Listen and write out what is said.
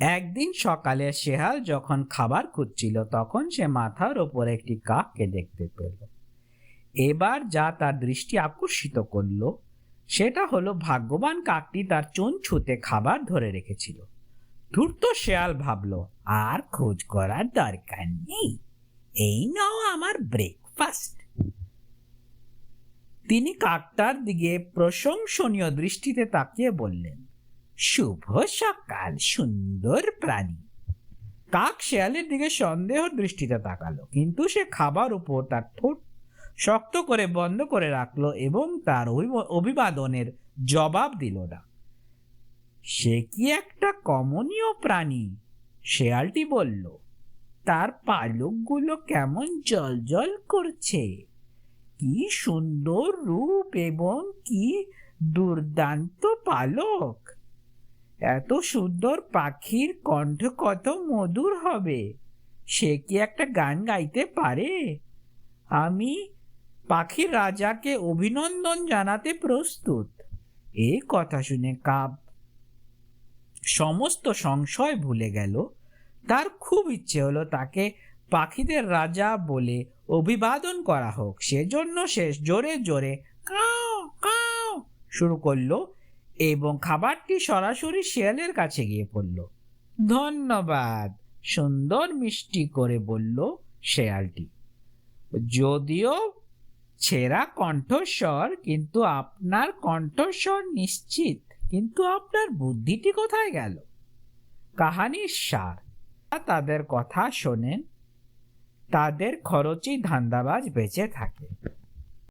একদিন সকালে শেহাল যখন খাবার খুঁজছিল, তখন সে মাথার ওপর একটি কাককে দেখতে পেল। এবার যা তার দৃষ্টি আকর্ষিত করল, সেটা হলো ভাগ্যবান কাকটি তার চুন ছুতে খাবার ধরে রেখেছিল। ধূর্ত শেয়াল ভাবলো, আর খোঁজ করার দরকার নেই। এই নাও আমার ব্রেকফাস্ট তিনি কাকটার দিকে প্রশংসনীয় দৃষ্টিতে তাকিয়ে বললেন শুভ সকাল, সুন্দর প্রাণী। কাক শেয়ালের দিকে সন্দেহ দৃষ্টিতে তাকালো, কিন্তু সে খাবার উপর তার ঠোঁট শক্ত করে বন্ধ করে রাখল এবং তার অভিব- অভিবাদনের জবাব দিল না। সে কি একটা কমনীয় প্রাণী? শেয়ালটি বলল। তার পালকগুলো কেমন জল জল করছে। কি সুন্দর রূপ এবং কি দুর্দান্ত পালক। এত সুন্দর পাখির কণ্ঠ কত মধুর হবে। সে কি একটা গান গাইতে পারে? আমি পাখির রাজাকে অভিনন্দন জানাতে প্রস্তুত। এই কথা শুনে কাব সমস্ত সংশয় ভুলে গেল। তার খুব ইচ্ছে হলো তাকে পাখিদের রাজা বলে অভিবাদন করা হোক। সেজন্য শেষ জোরে জোরে কাও কাও শুরু করল এবং খাবারটি সরাসরি শিয়ালের কাছে গিয়ে পড়ল। ধন্যবাদ, সুন্দর মিষ্টি করে বলল শেয়ালটি। যদিও ছেঁড়া কণ্ঠস্বর, কিন্তু আপনার কণ্ঠস্বর নিশ্চিত, কিন্তু আপনার বুদ্ধিটি কোথায় গেল? কাহানির সার তাদের কথা শোনেন, তাদের খরচই ধান্দাবাজ বেঁচে থাকে।